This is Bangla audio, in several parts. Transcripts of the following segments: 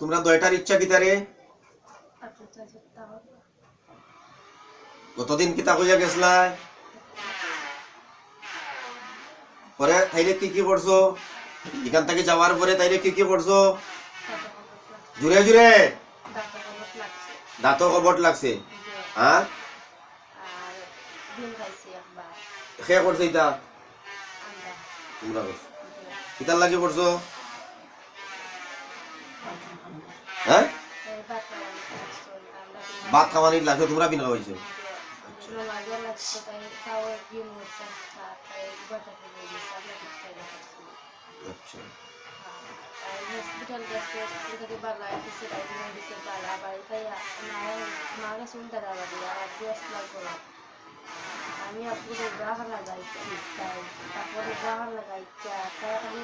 তোমরা দয়টার ইচ্ছা কি তারে? কতদিন কিতা কইয়া গেছলা? পরে তাইলে কি কি করছ? এখান থেকে যাওয়ার পরে তাইলে কি কি করছ? জুড়ে জুড়ে। দাঁতও কবট লাগছে। হ্যাঁ? খাইছি করছে ইটা তোমরা করছ। কিতার লাগে করছ? হ্যাঁ? ভাত খাওয়ানির লাগছে তোমরা বিনা হয়েছে আচ্ছা। হসপিটাল গেছে হসপিটাল থেকে বালা দিছে তাই দিন বালা বাড়ি তাই মা গেছে উল্টা আর আজকে আসলাম করে আমি আপুরে গ্রাহক লাগাইছি তাই তারপরে গ্রাহক আমি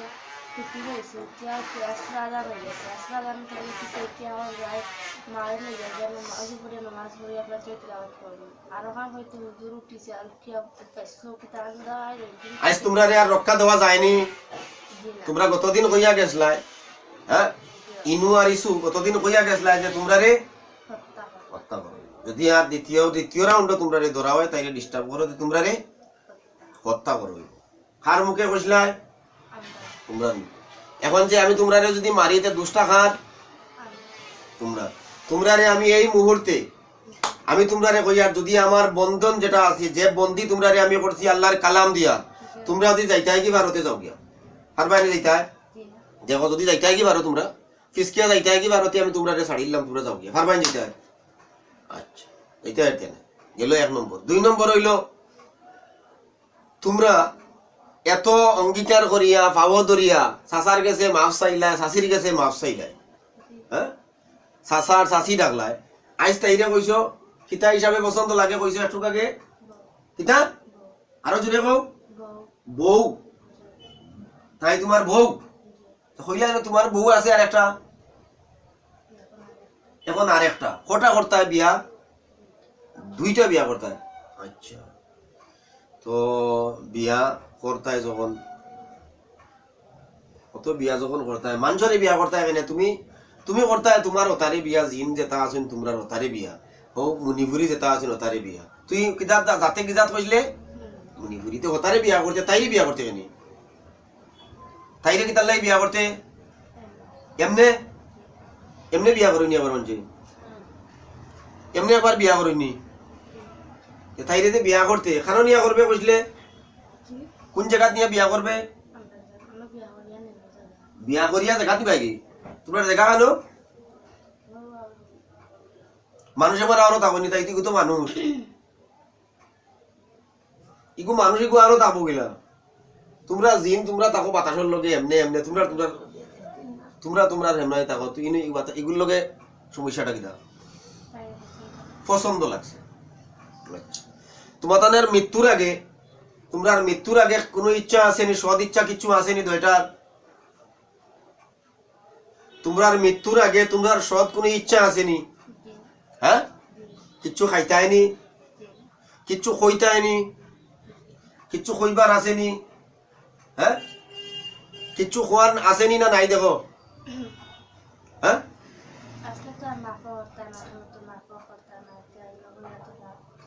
ছুটি হয়েছে উঠিয়া উঠে আসরাদান হয়ে গেছে আসরাদান থেকে কিছু উঠিয়া আমার গায়ে মারে নিয়ে যায় যেন মাঝে পড়ে নামাজ পড়ে আপনার চৈত্র আওয়াজ করব আর ওখানে হয়তো হুজুর উঠিছে আর উঠিয়া চৌকি তার আজ তোমরা রে আর রক্ষা দেওয়া যায়নি তোমরা কতদিন কইয়া গেছলাই হ্যাঁ ইনু আর ইসু কতদিন কইয়া গেছলাই যে তোমরা রে হত্যা করো যদি আর দ্বিতীয় দ্বিতীয় রাউন্ড তোমরা রে ধরা হয় তাইলে ডিস্টার্ব করো যে তোমরা রে হত্যা করো কার মুখে কইসলাই তোমরা নি। এখন যে আমি তোমরা যদি মারি তে দুষ্টা খার তোমরা তোমরা রে আমি এই মুহূর্তে, আমি তোমরা রে কইয়ার যদি আমার বন্ধন যেটা আছে, যে বন্দি তোমরা রে আমি করছি আল্লাহর কালাম দিয়া, তোমরা যদি যাইতাই কি ভারতে যাও গিয়া? আর বাইরে যাইতাই দেখো, যদি যাইতাই কি ভারত তোমরা? ফিসকিয়া যাইতাই কি ভারতে আমি তোমরা রে ছাড়িলাম, তোমরা যাও গিয়া। ফারবাইন যাইতাই আচ্ছা এইটা আর কেন? গেল এক নম্বর। দুই নম্বর হইল, তোমরা এত অঙ্গীকার করিয়া পাব দরিয়া সাসার গেছে মাফ চাইলাই শাশির গেছে মাফ চাইলাই হ্যাঁ? সাসার শাশি ডাকলাই আইস তাইরে কইছ কিতা হিসাবে পছন্দ লাগে কইছ একটু আগে কিতা? আরও জুড়ে কও। বউ তাই তোমার বউ হইলা তোমার বউ আছে আর একটা এখন আর একটা। কটা করতে হয় বিয়া? দুইটা বিয়া করতে হয় আচ্ছা। তো বিয়া করতে হয় যখন কত বিয়া যখন করতে হয় মানুষরে বিয়া করতে হয় কেন? তুমি তুমি করতে হয় তোমার ওতারে বিয়া, জিন যেটা আছেন তোমরা ওতারে বিয়া। হোক মুনিপুরি যেটা আছেন ওতারে বিয়া। তুই কিতাব যাতে কিজাত কইলে মুনিপুরিতে ওতারে বিয়া করতে তাইরে বিয়া করতে কেন? তাইরে কি তার বিয়া করতে এমনে এমনে বিয়া করিনি আবার মঞ্চে এমনি একবার বিয়া করিনি তাইরে বিয়া করতে খানো নিয়া করবে কইলে কোন জায়গাত নিয়ে বিয়া করবে? বিয়া করিয়া জায়গা দিবা কি? তোমার জায়গা খানো মানুষ এবার আরও তাবনি তাই তো মানুষ। ইগু মানুষ ইগু আরও তাবো গিলা। তোমরা জিন, তোমরা তাকো বাতাসর লগে এমনে এমনে। তোমরা তোমরা তোমরা তোমরা হেমনাই তাকো। তুই এগুর লগে সমস্যাটা কিনা পছন্দ লাগছে। আচ্ছা। তোমার মৃত্যুর আগে তোমরার মৃত্যুর আগে কোনো ইচ্ছা আসেনি সদ ইচ্ছা কিছু আসেনি দুইটার তোমরার মৃত্যুর আগে তোমরার সদ কোনো ইচ্ছা আসেনি? হ্যাঁ? কিচ্ছু খাইতায়নি? কিচ্ছু খইতায়নি কিচ্ছু খইবার আসেনি? হ্যাঁ? কিচ্ছু খোয়ার আসেনি না নাই দেখো? হ্যাঁ?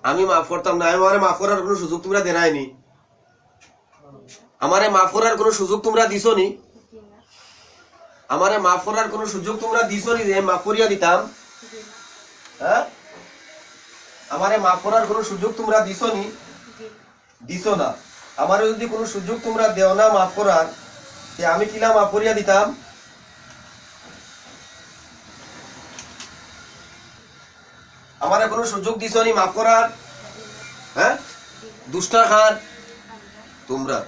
আমি মাফ করতাম না আমারে মাফ করার কোনো সুযোগ তোমরা দেনায়নি আমারে মাফ করার কোনো সুযোগ তোমরা দিছো নি আমারে মাফ করার কোনো সুযোগ তোমরা দিছো নি যে মাফ করিয়া দিতাম? হ্যাঁ? আমারে মাফ করার কোনো সুযোগ তোমরা দিছো নি দিছো না। আমারে যদি কোনো সুযোগ তোমরা দেও না মাফ করার তে আমি কিলা মাফ করিয়া দিতাম? আমারে কোনো সুযোগ দিছো নি মাফ করার? হ্যাঁ? দুষ্টা খান? তোমরা।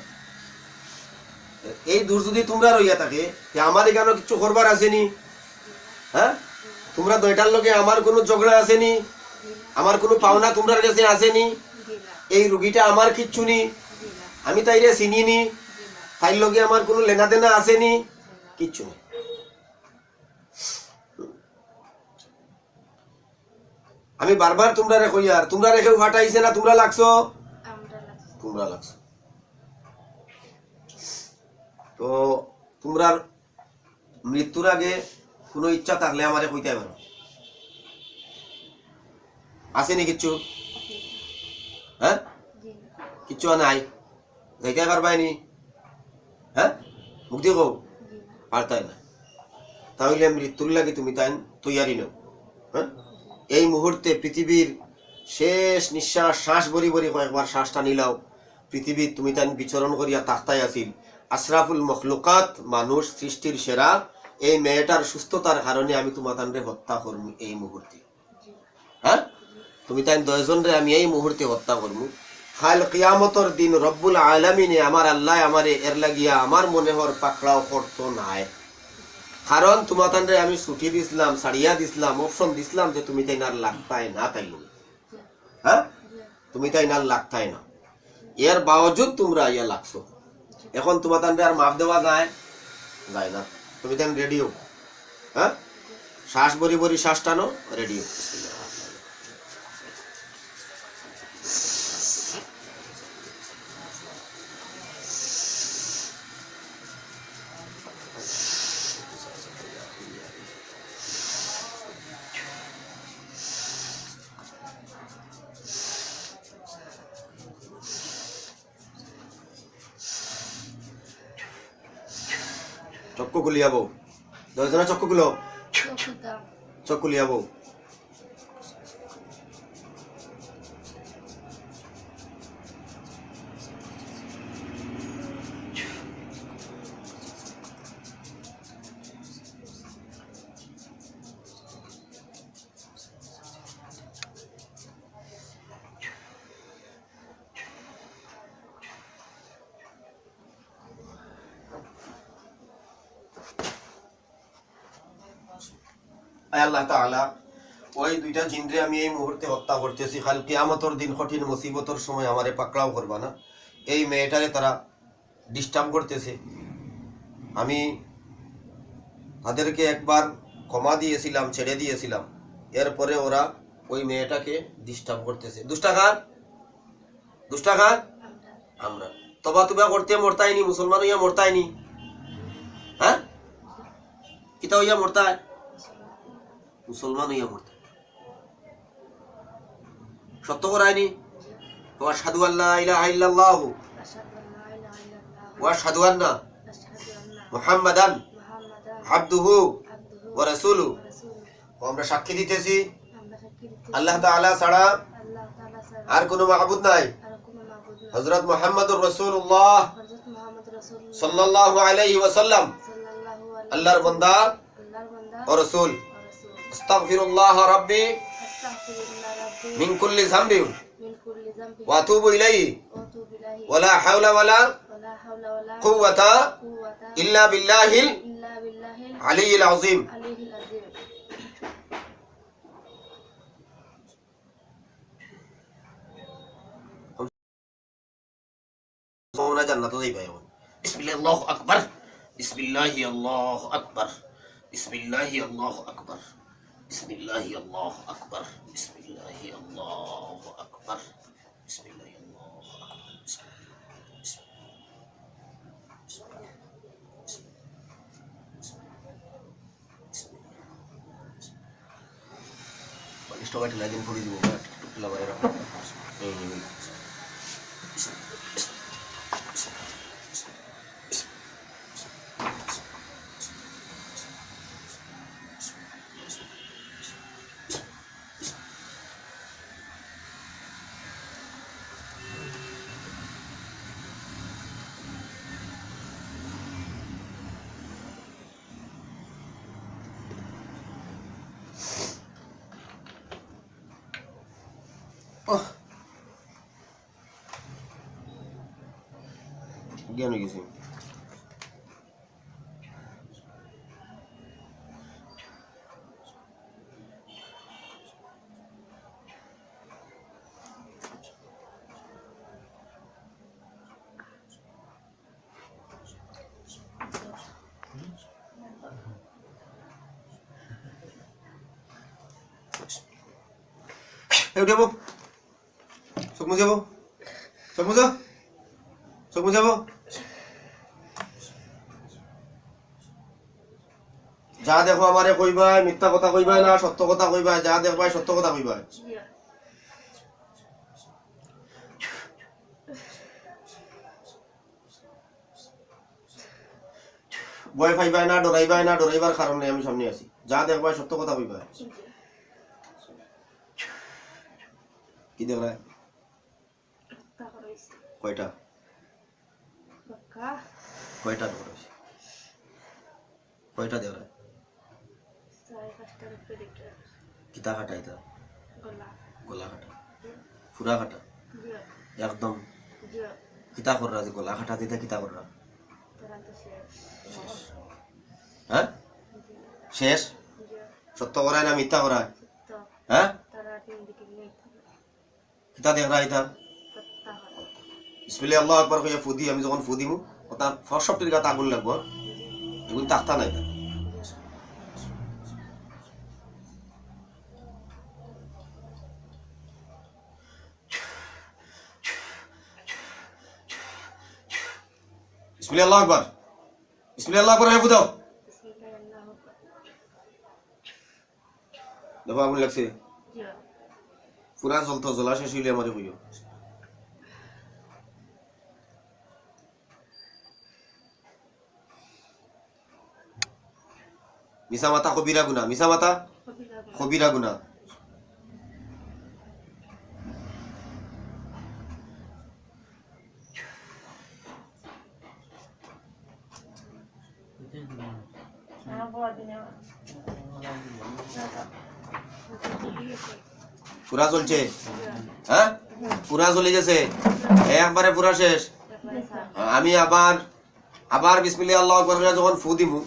এই দোষ যদি তোমরা রইয়া থাকে আমার এখানে কিছু করবার আসেনি। হ্যাঁ? তোমরা দুইটার লগে আমার কোনো ঝগড়া আসেনি আমার কোনো পাওনা তোমরার কাছে আসেনি। এই রুগীটা আমার কিচ্ছু নি। আমি তাইরে চিনি নি। তাইর লগে আমার কোনো লেনা দেনা আসেনি। কিচ্ছু নেই আমি বারবার তোমরা রে কইয়ার তোমরা রেখেও ফাটাইছে না তোমরা লাগছো। তোমরা লাগছো। তো তোমরা মৃত্যুর আগে কোনো ইচ্ছা থাকলে আমারে কইতে পারো। আসেনি কিচ্ছু? হ্যাঁ? কিচ্ছু নাই? যাইতে পারবাইনি হ্যাঁ? মুক্তি কও। জি। পারতাই না। তাহলে মৃত্যুর লাগে তুমি তাই তৈয়ারি নাও। হ্যাঁ? এই মুহূর্তে পৃথিবীর শেষ নিঃশ্বাস শ্বাস বরি বরি কয়েকবার শ্বাসটা নিলাও। পৃথিবীর তুমি তাই বিচরণ করিয়া তাক্তাই আসিল। আশরাফুল মখলুকাত, মানুষ, সৃষ্টির সেরা। এই মেয়েটার সুস্থতার কারণে আমি তোমার তানরে হত্যা করব এই মুহূর্তে। হ্যাঁ? তুমি তাই দশজন রে আমি এই মুহূর্তে হত্যা করব খাল কিয়ামতর দিন রব্বুল আলামিনে আমার আল্লাহ আমারে এর লাগিয়া আমার মনে হর পাকড়াও করতো নাই। কারণ তোমার তানরে আমি ছুটি দিছিলাম সারিয়া দিছিলাম অপশন দিছিলাম যে তুমি তাই না লাগতাই না তাই হ্যাঁ? তুমি তাই না লাগতাই না। এর বাওজুদ তোমরা ইয়া লাগছো। এখন তোমার তান্ডে আর মাফ দেওয়া যায়? যায় না। তুমি তাই রেডিও। হ্যাঁ? শ্বাস বরি বরি শ্বাস টানো, রেডিও। চক্ষু খুলিয়াবো। দশ জনের চক্ষু খুলো। চক্কু চক্ষু খুলিয়া আল্লাহ তাআলা, ওই দুইটা জিনরে আমি এই মুহূর্তে হত্যা করতেছি। খাল কিয়ামতর দিন কঠিন মুসিবতর সময় আমারে পাকড়াও করবা না। এই মেয়েটারে তারা ডিস্টার্ব করতেছে। আমি তাদেরকে একবার ক্ষমা দিয়েছিলাম, ছেড়ে দিয়েছিলাম। এরপরে ওরা ওই মেয়েটাকে ডিস্টার্ব করতেছে। দুষ্টাঘাত? দুষ্টাঘাত? আমরা। তবা তুবা করতে মরতাইনি, মুসলমান হইয়া মরতাইনি। হ্যাঁ? কিতা হইয়া মরতায়? মুসলমান হইয়া মরতায় সত্য করায়নি ওয়া সাধু আল্লাহ ইলাহা ওয়া সাধু আন্না মুহাম্মাদান আবদুহু ওয়া রাসূলু। আমরা সাক্ষী দিতেছি। আল্লাহ তাআলা ছাড়া আর কোনো মাহবুদ নাই। হযরত মুহাম্মদুর রাসূলুল্লাহ সাল্লাল্লাহু আলাইহি ওয়াসাল্লাম। আল্লাহর বান্দা ও রাসূল। أستغفر الله ربي من كل ذنب. وأتوب إليه. ولا حول ولا قوة إلا بالله العلي العظيم. بسم الله الله أكبر. بسم الله الله أكبر. بسم الله الله أكبر. বিসমিল্লাহ আল্লাহু আকবার বিসমিল্লাহি আল্লাহু আকবার বিসমিল্লাহি আল্লাহু বাইরে লাগিয়ে করে দিব টুকলা বাইরে রাখো এই এই, এই। ওহ জ্ঞান হয়ে গেছে এই উঠে যাব চোখ মুছে যাব? চোখ মুছো? যা দেখো আমারে কইবাই, মিথ্যা কথা কইবাই না, সত্য কথা কইবাই, যা দেখবাই সত্য কথা কইবাই। ভয় পাইবাই না, ডরাইবাই না, ডরাইবার কারণে আমি সামনে আছি। যা দেখবাই সত্য কথা কইবাই। কি দেখলাই কয়টা? কয়টা কয়টা দেখলাই সাড়ে পাঁচটার উপরে কিতা কাটা এটা? গলা। কাটা ফুরা কাটা একদম? কিতা কররা যে গলা কাটা দিতে কিতা কররা শেষ। হ্যাঁ? শেষ? সত্য করায় না মিথ্যা করায়? হ্যাঁ? কিতা দেখরা এটা? বিসমিল্লাহ আল্লাহ আকবার কইয়া ফুদি আমি যখন ওটা ফসবটির গাতে আগুন লাগবো এগুলো তাক্তা নাই বিসমিল্লাহ আল্লাহ আকবার। বিসমিল্লাহ আল্লাহ আকবার হয়ে ফুদাও। দেখো আগুন লাগছে। পুরা জ্বলতো জ্বলা শেষ হইলে আমাদের কইও। মিসা মাতা কবিরা গুনা মিসা মাতা কবিরা গুনা পুরা চলছে। হ্যাঁ পুরা চলে গেছে। একবারে পুরা শেষ। আমি আবার আবার বিসমিল্লাহ আল্লাহ যখন ফু দিমু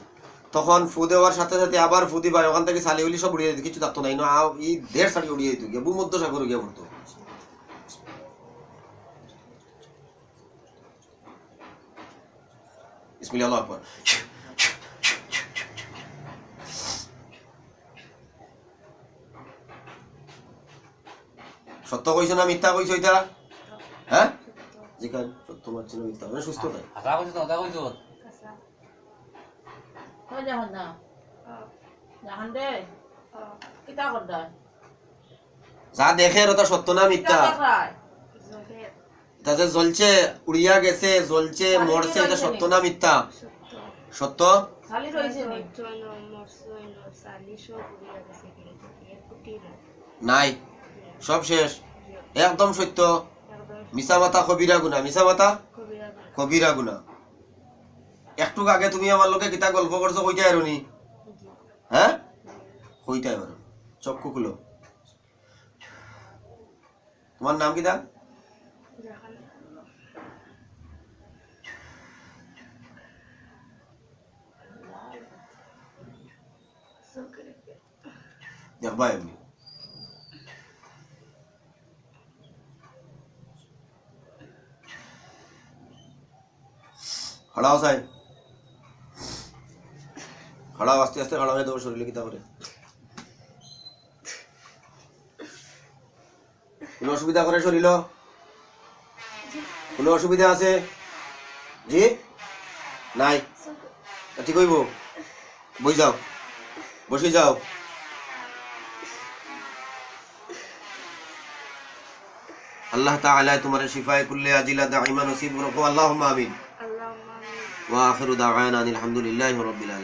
তখন ফু দেওয়ার সাথে সাথে আবার ফু দিবা, ওখান থেকে সালি উলি সব উড়িয়ে দিত, কিছু থাকতো না ইনো আও ই দেড় সালি উড়িয়ে দিত, গিয়ে ভূমধ্য সাগর গিয়ে পড়তো সত্য কইছো না মিথ্যা কইছো এটা? হ্যাঁ? যেখানে সত্য মারছি না মিথ্যা মানে সুস্থ তাই। না দে কিতা করদা যা দেখে ওটা সত্য না মিথ্যা তা যে জ্বলছে উড়িয়া গেছে জ্বলছে মরছে এটা সত্য না মিথ্যা সত্য খালি নাই সব শেষ একদম সত্য মিছা মাতা কবিরা গুনা মিছা মাতা কবিরা গুনা একটু আগে তুমি আমার লোকে কিতা গল্প করছ কইটাই আর হ্যাঁ? কইটাই আর চক্ষু খুলো। তোমার নাম কিতা দেখবা সাই খড়াও আস্তে আস্তে খড়া হয়ে দেবো শরীরে কিতা করে কোনো অসুবিধা করে শরীর কোনো অসুবিধা আছে জি নাই ঠিক হইব বই যাও বসে যাও আল্লাহ তাআলা তোমার শিফায়ে কুল্লে আজিলা দাইমা নসিব রাখো আল্লাহুম্মা আমিন আল্লাহ আমিন ওয়া আখিরু দাওয়ানা আনিল হামদুলিল্লাহি রাব্বিল আলামিন